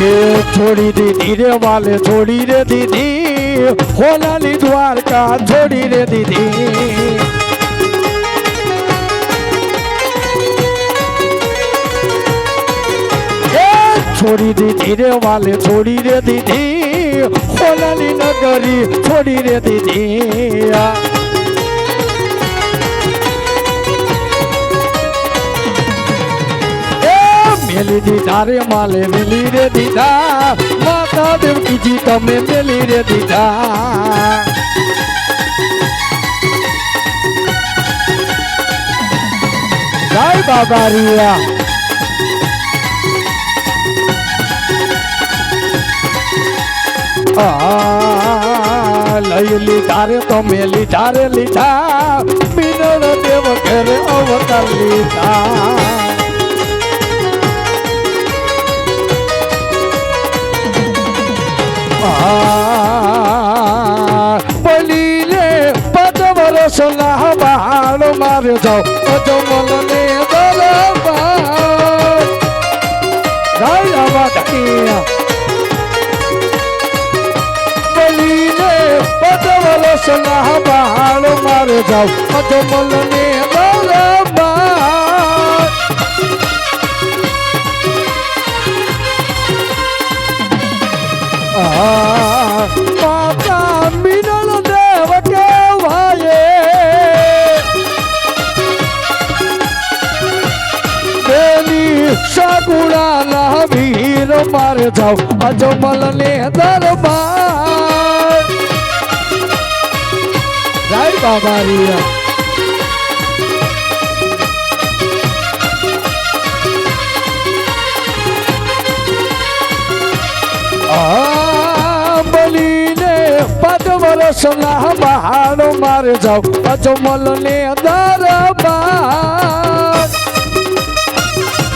એ છોડી દીધી રે વાલે છોડી રે દીધી હોલાલી દ્વારકા છોડી રે દીધી છોડી દીધી રે વાલે છોડી રે દીધી હોલાલી નગરી છોડી રે દીધી મેલી દીધા રે માલે મેલી રે દીધા. માતા દેવકીજી તમે મેલી રે દીધા. જય બાબા રિયા. લઈ લીધા રે તમે લીધા રે લીધા. બિનર દેવ ઘેર અવતાર લીધા. পাহাড়। বলিলে পদমর সোনা পাহাড় মারে যাও, অজমল নে দরবার রাই আবাদ বলিলে পদমর সোনা পাহাড় মারে যাও, অজমল নে করতে যাও অজমল নে দরবার। জয় বাবা রিয়া। সোনা বাহাড় মারে যাও অজমল নে দরবার।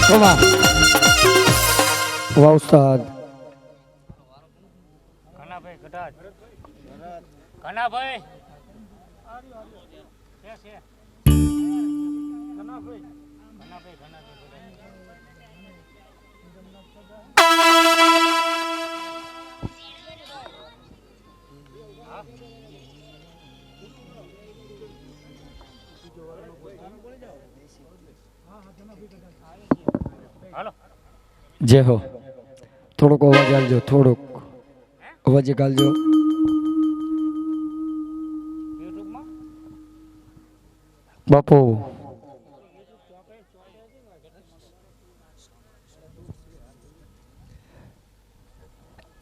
তোমার वाह उस्ताद। खाना भाई घटाट खाना भाई। खाना भाई खाना भाई खाना जय हो। થોડોક અવાજ આલજો થોડોક અવાજ ગાલજો યુટ્યુબમાં બાપુ.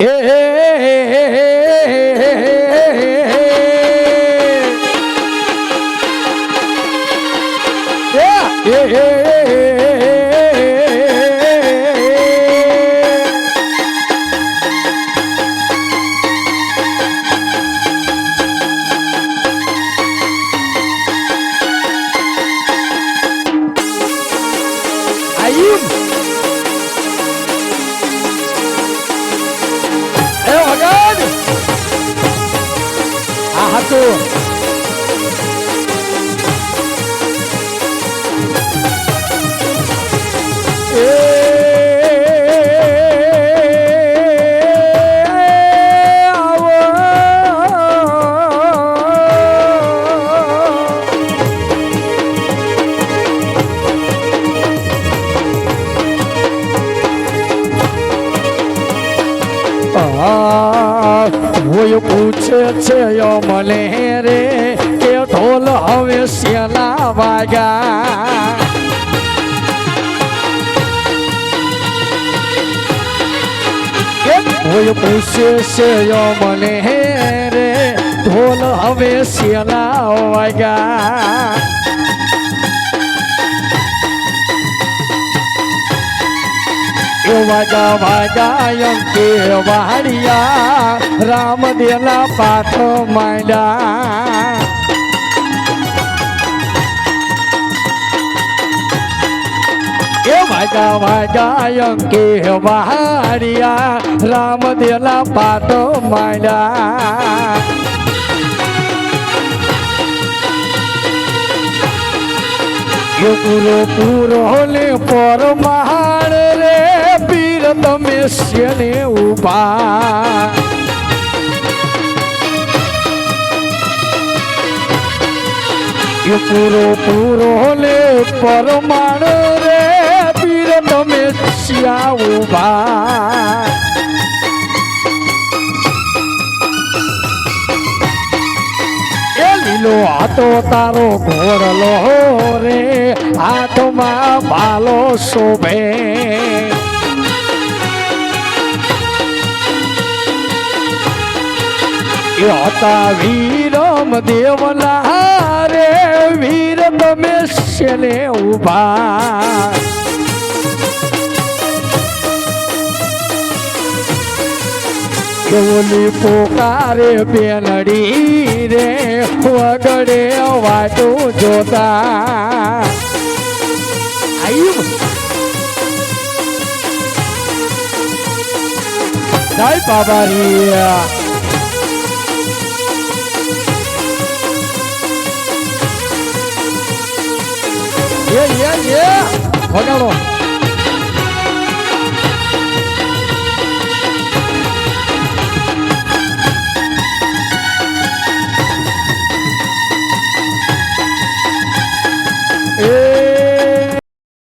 એ Ah. Eh, awa. આ હોય પૂછે છે યો મને રે કે ઢોલ હવે શેના વાગ્યા હોય પૂછે છે યો મને રે ઢોલ હવે શેના વાગ્યા એ વાજા એમ કે વાડિયા રામ દેલા પાઠ માંડ્યા. એ વાજા વાજા એમ કે વાડિયા રામ દેલા પાઠ માંડ્યા. પૂરો પૂરો ને પર મહાણ રે. તમે શેને ઉભા એ પૂરો પૂરો લે પરમાણ રે પીર તમે શ્યા ઉભા એ લીલો હાથો તારો ઘોરલો રે હાથમાં ભાલો શોભે હતા વીરમ દેવના રે વીર તમે શેલે ઊભા. ઓલી પોકારે બેલડી રે વગડે વાટું જોતા. જય બાબા Yeah, yeah. વગાડો